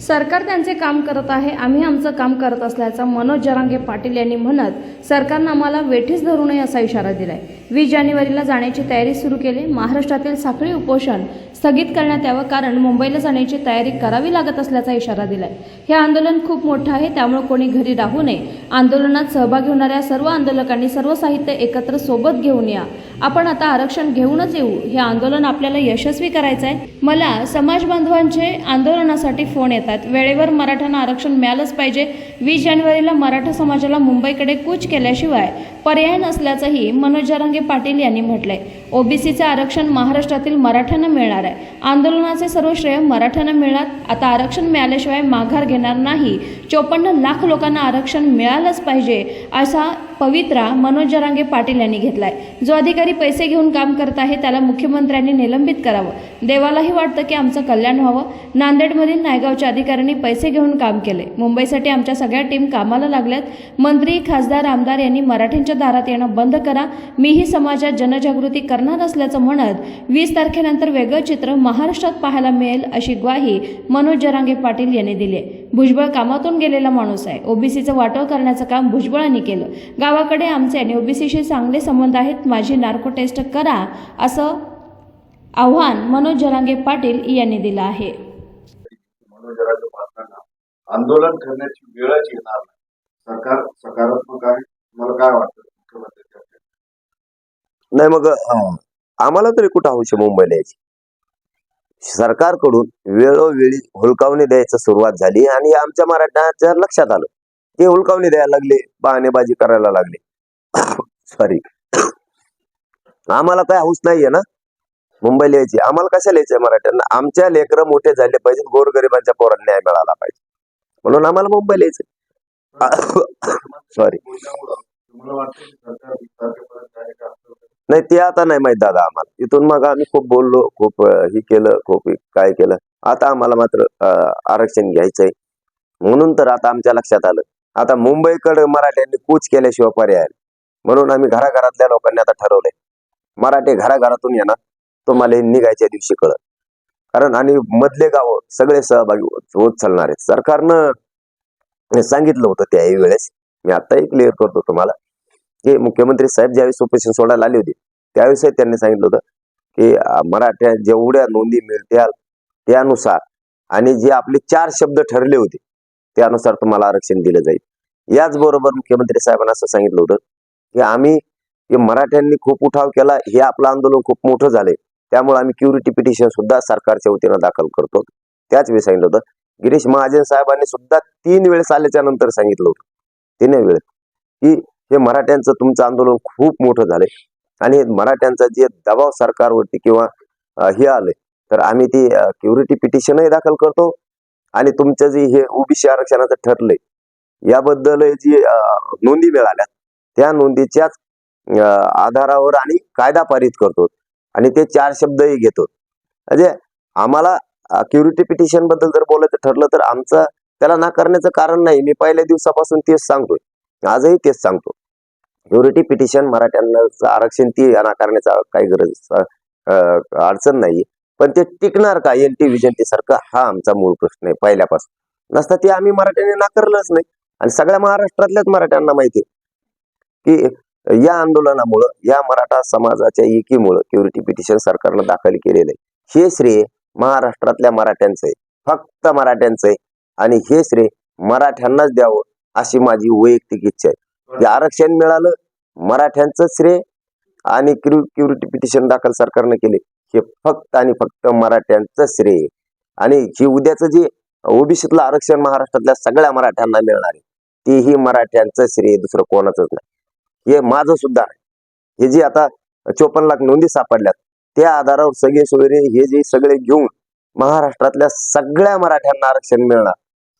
सरकार त्यांचे काम करत आहे आम्ही आमचं काम करत असल्याचा मनोज जरांगे पाटील यांनी म्हणत सरकारनं आम्हाला वेठीस धरू नये असा इशारा दिलाय. वीस जानेवारीला जाण्याची तयारी सुरू केली. महाराष्ट्रातील साखळी उपोषण स्थगित करण्यात यावं कारण मुंबईला जाण्याची तयारी करावी लागत असल्याचा इशारा दिलाय. हे आंदोलन खूप मोठं आहे त्यामुळे कोणी घरी राहू नये. आंदोलनात सहभागी होणाऱ्या सर्व आंदोलकांनी सर्व साहित्य एकत्र सोबत घेऊन या. आपण आता आरक्षण घेऊनच येऊ. हे आंदोलन आपल्याला यशस्वी करायचं आहे मला समाज बांधवांचे आंदोलनासाठी फोन येतात. वेळेवर मराठ्यांना आरक्षण मिळालंच पाहिजे. वीस जानेवारीला मराठा समाजाला मुंबईकडे कूच केल्याशिवाय पर्याय नसल्याचंही मनोज जरांगे पाटील यांनी म्हटलंय. ओबीसीचे आरक्षण महाराष्ट्रातील मराठ्यांना मिळणार आहे. आंदोलनाचे सर्व श्रेय मराठ्यांना मिळणार. आता आरक्षण मिळाल्याशिवाय माघार घेणार नाही. चोपन्न लाख लोकांना आरक्षण मिळालंच पाहिजे असा पवित्रा मनोज जरांगे पाटील यांनी घेतलाय. जो अधिकारी पैसे घेऊन काम करत आहे त्याला मुख्यमंत्र्यांनी निलंबित करावं. देवालाही वाटतं की आमचं कल्याण व्हावं. नांदेडमधील नायगावच्या अधिकाऱ्यांनी पैसे घेऊन काम केले. मुंबईसाठी आमच्या सगळ्या टीम कामाला लागल्यात. मंत्री खासदार आमदार यांनी मराठींच्या दारात येणं बंद करा. मीही समाजात जनजागृती करणार असल्याचं म्हणत वीस तारखेनंतर वेगळं चित्र महाराष्ट्रात पाहायला मिळेल अशी ग्वाही मनोज जरांगे पाटील यांनी दिली भुजबळ कामातून गेलेला माणूस आहे. ओबीसीचं वाटोळ करण्याचं काम भुजबळांनी केलं. गावाकडे आमचे आणि ओबीसीशी चांगले संबंध आहेत. माझी नार्को टेस्ट करा असं आव्हान मनोज जरांगे पाटील यांनी दिलं आहे. आंदोलन करण्याची वेळच येणार नाही. सरकार सकारात्मक आहे. मला काय वाटतं? नाही मग आम्हाला तरी कुठं हौशी मुंबईला यायची? सरकारकडून वेळोवेळी हुलकावणी द्यायची सुरुवात झाली आणि आमच्या मराठ्यांच्या लक्षात आलं. ते हुलकावणी द्यायला लागले बहाणेबाजी करायला लागले. सॉरी आम्हाला काय हौस नाहीये ना? मुंबईला यायची. आम्हाला कशाला यायचंय मराठ्यांना? आमच्या लेकरं मोठे झाले पाहिजे गोरगरिबांच्या पोरांना न्याय मिळाला पाहिजे. म्हणून आम्हाला मुंबईला यायचंय. सॉरी नाही ते आता नाही माहीत दादा आम्हाला. इथून मग आम्ही खूप बोललो खूप हे केलं खूप काय केलं. आता आम्हाला मात्र आरक्षण आरक्षण घ्यायचंय. म्हणून तर आता आमच्या लक्षात आलं. आता मुंबईकडे मराठ्यांनी कूच केल्याशिवाय पर्याय म्हणून आम्ही घराघरातल्या लोकांनी आता ठरवलंय. मराठे घराघरातून येणार तुम्हाला हे निघायच्या दिवशी कळत कारण आणि मधले गाव सगळे सहभागी होत चालणार आहेत. सरकारनं सांगितलं होतं त्याही वेळेस. मी आताही क्लिअर करतो तुम्हाला. की मुख्यमंत्री साहेब ज्यावेळेस उपोषण सोडायला आले होते त्यावेळेस त्यांनी सांगितलं होतं की मराठ्या जेवढ्या नोंदी मिळतील त्यानुसार आणि जे आपले चार शब्द ठरले होते त्यानुसार तुम्हाला आरक्षण दिलं जाईल. याचबरोबर मुख्यमंत्री साहेबांना असं सांगितलं होतं की आम्ही मराठ्यांनी खूप उठाव केला हे आपलं आंदोलन खूप मोठं झालंय त्यामुळे आम्ही क्युरिटी पिटिशन सुद्धा सरकारच्या वतीनं दाखल करतो. त्याच वेळी सांगितलं होतं गिरीश महाजन साहेबांनी सुद्धा तीन वेळेस आल्याच्यानंतर सांगितलं होतं तीन वेळेस की हे मराठ्यांचं तुमचं आंदोलन खूप मोठं झालंय. आणि मराठ्यांचा जे दबाव सरकारवरती किंवा हे आलंय तर आम्ही ती क्युरिटी पिटिशनही दाखल करतो आणि तुमचं जे हे ओबीसी आरक्षणाचं ठरलंय याबद्दल जी नोंदी मिळाल्या त्या नोंदीच्याच आधारावर आणि कायदा पारित करतो आणि ते चार शब्दही घेतो. म्हणजे आम्हाला क्युरिटी पिटिशनबद्दल जर बोलायचं ठरलं तर आमचं त्याला नाकारण्याचं कारण नाही. मी पहिल्या दिवसापासून तेच सांगतोय. आजही तेच सांगतो. युरिटी पिटिशन मराठ्यांना आरक्षण ती नाकारण्याचा काही गरज अडचण नाही. पण ते टिकणार का? एन टी विजन सारखं हा आमचा मूळ प्रश्न आहे पहिल्यापासून. नसता ते आम्ही मराठ्यांनी नाकारलंच नाही. आणि सगळ्या महाराष्ट्रातल्याच मराठ्यांना माहिती आहे की या आंदोलनामुळं या मराठा समाजाच्या एकीमुळं क्युरिटी पिटिशन सरकारनं दाखल केलेलं आहे. हे श्रेय महाराष्ट्रातल्या मराठ्यांचं आहे. फक्त मराठ्यांचं आहे. आणि हे श्रेय मराठ्यांनाच द्यावं अशी माझी वैयक्तिक इच्छा आहे. जे आरक्षण मिळालं मराठ्यांचं श्रेय आणि क्युरिटी पिटिशन दाखल सरकारनं केले. हे फक्त आणि फक्त मराठ्यांचं श्रेय. आणि हे उद्याचं जे ओबीसीतलं आरक्षण महाराष्ट्रातल्या सगळ्या मराठ्यांना मिळणार आहे तेही मराठ्यांचं श्रेय दुसरं कोणाचंच नाही. हे माझं सुद्धा नाही. हे जे आता चोपन्न लाख नोंदी सापडल्यात त्या आधारावर सगळे सोयरे हे जे सगळे घेऊन महाराष्ट्रातल्या सगळ्या मराठ्यांना आरक्षण मिळणार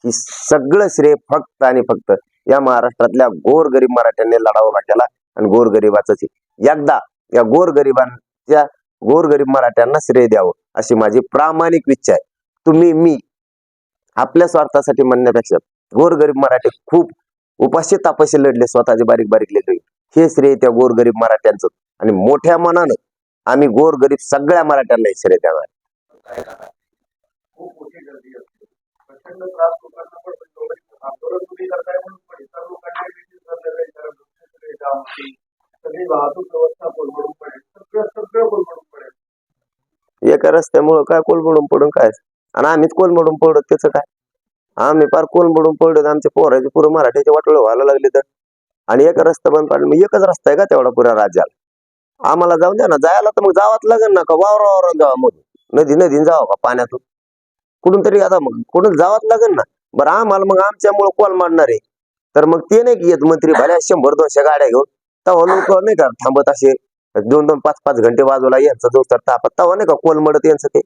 ही सगळं श्रेय फक्त आणि फक्त या महाराष्ट्रातल्या गोरगरीब मराठ्यांनी लढावा लागला आणि गोरगरिबाच एकदा या गोरगरिबांच्या गोरगरीब मराठ्यांना श्रेय द्यावं अशी माझी प्रामाणिक इच्छा आहे. तुम्ही मी आपल्या स्वार्थासाठी म्हणण्यापेक्षा गोरगरीब मराठी खूप उपाशी तापाशी लढले स्वतःचे बारीक बारीक लेकरे. हे श्रेय त्या गोरगरीब मराठ्यांचं. आणि मोठ्या मनानं आम्ही गोरगरीब सगळ्या मराठ्यांना हे श्रेय द्यावा खूप मोठी गर्दी असते. प्रचंड त्रास लोकांना पण आंदोलन तुम्ही करताय म्हणून पण इतर लोकांना देखील धरलेलं आहे कारण सगळी वाहतूक व्यवस्था कोलमडून पडेल. सगळं सगळं कोलमडून पडेल. एका रस्त्यामुळं काय कोलमडून पडून काय? आणि आम्हीच कोलमडून पडत त्याचं काय? आम्ही फार कोलमडून पडत आमच्या पोराचे पुरं मराठीचे वाटोळ व्हायला लागले तर. आणि एका रस्ता बंद पाडला मग एकच रस्ता आहे का तेवढा पुऱ्या राज्याला? आम्हाला जाऊन द्या ना जायला तर मग जावाच लागेल ना का? वावर वावर जावा मग. नदी नदीन जावा का पाण्यातून? कुठून तरी आता मग कुठून जावाच लागेल ना? बरं आम्हाला मग आमच्यामुळं कोल मारणार आहे. तर मग ते नाही की येत मंत्री भल्या शंभर दोनशे गाड्या घेऊन तेव्हा लोक नाही का थांबत असे दोन दोन पाच पाच घंटे बाजूला यांचं जो तर तापत तेव्हा नाही का कोलमडत यांचं ते.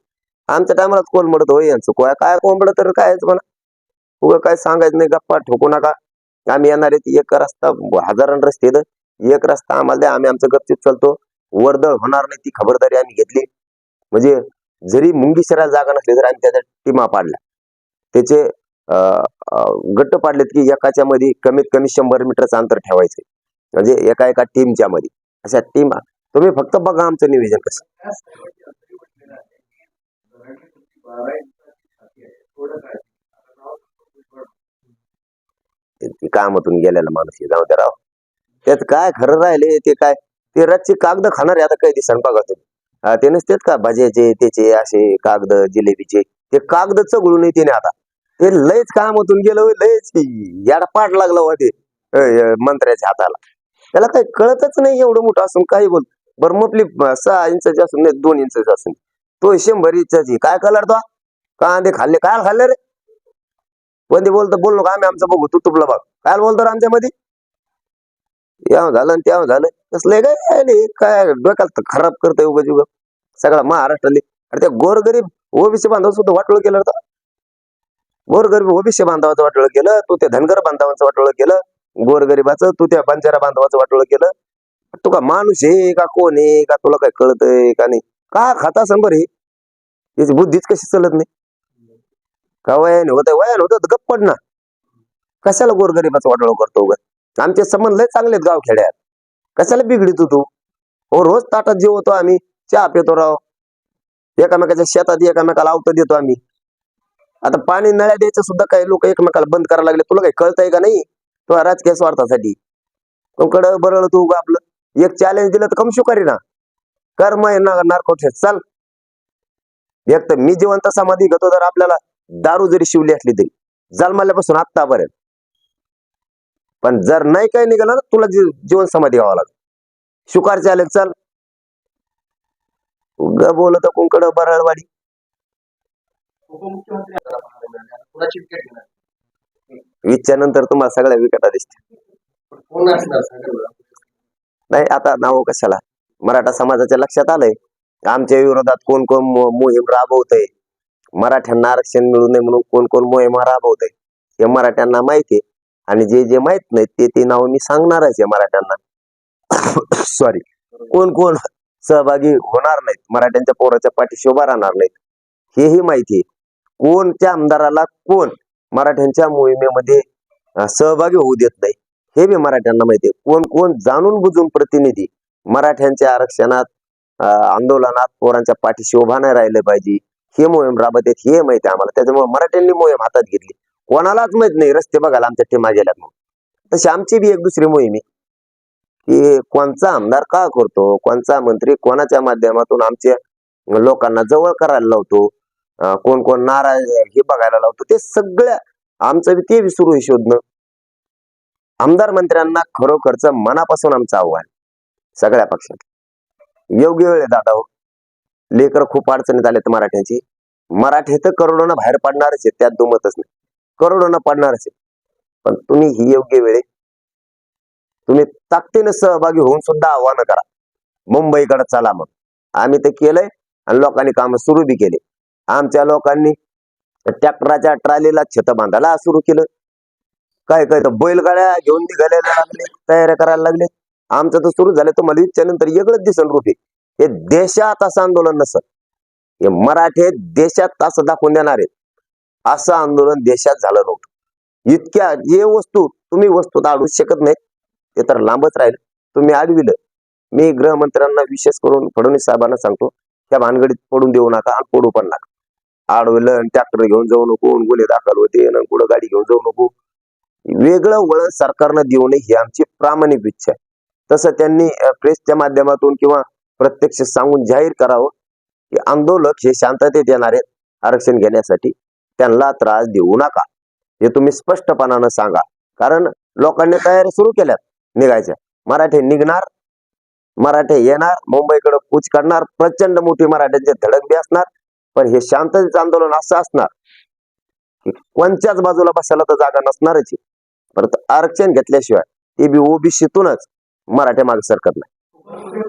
आमच्या टायमालाच कोलमडत होय यांचं काय काय कोंबड तर कायच म्हणा. उगा काय सांगायचं नाही गप्पा ठोकू नका. आम्ही येणार आहेत एक रस्ता हजारान रस्ते एक रस्ता आम्हाला द्या आम्ही आमचं गपचिप चालतो. वर्दळ होणार नाही ती खबरदारी आम्ही घेतली. म्हणजे जरी मुंगी शहराला जागा नसली तर आम्ही त्याच्या टीमा पाडल्या. त्याचे गट्ट पाडलेत की एकाच्या मध्ये कमीत कमी शंभर मीटरचं अंतर ठेवायचं. म्हणजे एका एका टीमच्या मध्ये. अशा टीम तुम्ही फक्त बघा आमचं निवेदन कसं. कामातून गेलेला माणूस आहे, जाऊ दे राव. त्यात काय खरं राहिले ते काय ते रच्ची कागद खाणार आहे आता काही दिसण बघा तुम्ही. ते नसतेत का भाज्याचे त्याचे असे कागद जिलेबीचे ते कागद चगळून येते ना आता. ते लयच कामातून गेलं लयच याडा पाठ लागला हो ते मंत्र्याच्या हाताला. त्याला काही कळतच नाही एवढं मोठं असून काही बोल. बरं मोठली सहा इंचाची असून नाही दोन इंचाची असून तो शंभर इंचाची. काय कलर तो? कांदे खाल्ले. काय खाल्ले रे? कोणते बोलतो? बोल नका आम्ही आमचं बघू. तू तुपलं बघ. काय बोलतो रे आमच्यामध्ये? याव झालं आणि झालं. कसलं काय काय काय डोक्याला खराब करतंय उगाच उगा सगळा महाराष्ट्राले अरे त्या गोरगरीब ओबीसी बांधव सुद्धा वाटोळ केलं होतं गोरगरीब ओबीसी बांधवाचं वाटोळ केलं तू त्या धनगर बांधवाचं वाटोळ केलं गोरगरिबाचं तू त्या बंजारा बांधवाचं वाटोळ केलं. तुका का माणूस आहे का कोण आहे का तुला काय कळतंय का नाही? का खाता असन बरं हे? याची बुद्धीच कशी चालत नाही? का वयान होत वयान होत गप्प पड ना. कशाला गोरगरीबाचं वाटोळ करतो उगाच? आमचे संबंध लय चांगले आहेत गावखेड्यात. कशाला बिघडितो तू? हो रोज ताटात जेवतो आम्ही चहा पितो राव. एकामेकाच्या शेतात एकामेकाला आवतं देतो आम्ही. आता पाणी नळ्या द्यायचं सुद्धा काही लोक एकमेकाला बंद करायला लागले. तुला काही कळतंय का नाही? तुला राजकीय स्वार्थासाठी. कडं बरळ तू आपलं. एक चॅलेंज दिलं तर कम शुकारी ना कर मग नार्कोट चाल. एक तर मी जिवंत समाधी घेतो तर आपल्याला दारू जरी शिवली असली तरी. जन्माल्यापासून आत्तापर्यंत. पण जर नाही काही निघालं ना तुला जीवन समाधी घ्यावा लागेल. शुकार चालेल चल. बोलत कुंकड बरळवाडी उपमुख्यमंत्री आता म्हणाले मिळाले. आता कोणाची विकेट घेणार वीसच्या नंतर तुम्हाला सगळ्या विकटा दिसतील. पण कोण असणार सांगा बरं. नाही आता नाव कशाला? मराठा समाजाच्या लक्षात आलंय. आमच्या विरोधात कोण कोण मो- मोहीम राबवतय? मराठ्यांना आरक्षण मिळू नये म्हणून कोण कोण मोहीम राबवतय? हे मराठ्यांना माहिती आहे. आणि जे जे माहीत नाही ते ते नाव मी सांगणारच आहे मराठ्यांना. सॉरी कोण कोण सहभागी होणार नाहीत? मराठ्यांच्या पोराच्या पाठीशी उभा राहणार नाहीत. हेही माहिती आहे. कोणत्या आमदाराला कोण मराठ्यांच्या मोहिमेमध्ये सहभागी होऊ देत नाही हे बी मराठ्यांना माहिती आहे. कोण कोण जाणून बुजून प्रतिनिधी मराठ्यांच्या आरक्षणात आंदोलनात पोरांच्या पाठीशी उभा नाही राहिले पाहिजे हे मोहीम राबत आहेत हे माहिती आहे आम्हाला. त्याच्यामुळे मराठ्यांनी मोहीम हातात घेतली. कोणालाच माहीत नाही रस्ते बघायला आमच्या टीमा गेल्यात मग तशी आमची बी एक दुसरी मोहीम आहे. की कोणचा आमदार का करतो कोणचा मंत्री कोणाच्या माध्यमातून आमच्या लोकांना जवळ करायला लावतो कोण कोण नाराज हे बघायला लावतो. ते सगळ्या आमचं ते बी सुरू आहे शोधणं. आमदार मंत्र्यांना खरोखरच मनापासून आमचं आव्हान. सगळ्या पक्षात. योग्य वेळ दादा हो. लेकर खूप अडचणीत आलेत मराठ्यांची. मराठी तर करोडोनं बाहेर पडणारच आहेत त्यात दुमतच नाही. करोडोनं पडणारच आहेत. पण तुम्ही ही योग्य वेळे तुम्ही ताकदीनं सहभागी होऊन सुद्धा आव्हानं करा. मुंबईकडे चला मग. आम्ही ते केलंय आणि लोकांनी काम सुरू बी केले. आमच्या लोकांनी ट्रॅक्टराच्या ट्रालीला छत बांधायला सुरू केलं. काय काय तर बैलगाड्या घेऊन निघायला लागले तयारी करायला लागले. आमचं तर सुरू झालं तुम्हाला इच्छानंतर वेगळंच दिसन रुपी हे देशात असं आंदोलन नसत. हे मराठे देशात असं दाखवून देणार आहेत. असं आंदोलन देशात झालं नव्हतं. इतक्या जे वस्तू तुम्ही वस्तू अडू शकत नाहीत. ते तर लांबच राहील. तुम्ही अडविलं मी गृहमंत्र्यांना विशेष करून फडणवीस साहेबांना सांगतो त्या भानगडीत पडून देऊ नका आणि पडू पण नका. आडवलं आणि ट्रॅक्टर घेऊन जाऊ नको गुन्हे दाखल होते आणि गाडी घेऊन जाऊ नको. वेगळं वळण सरकारनं देऊ नये ही आमची प्रामाणिक इच्छा आहे. तसं त्यांनी प्रेसच्या माध्यमातून किंवा प्रत्यक्ष सांगून जाहीर करावं की आंदोलक हे शांततेत येणार आहेत आरक्षण घेण्यासाठी. त्यांना त्रास देऊ नका. हे तुम्ही स्पष्टपणानं सांगा. कारण लोकांनी तयारी सुरू केल्यात निघायच्या. मराठे निघणार मराठे येणार मुंबईकडे कूच करणार प्रचंड मोठी मराठ्यांची धडक बी असणार. पण हे शांततेचं आंदोलन असं असणार की कोणत्याच बाजूला बसायला तर जागा नसणारच आहे. परंतु आरक्षण घेतल्याशिवाय ते बी ओबीसीतूनच मराठ्या मागे सरकत नाही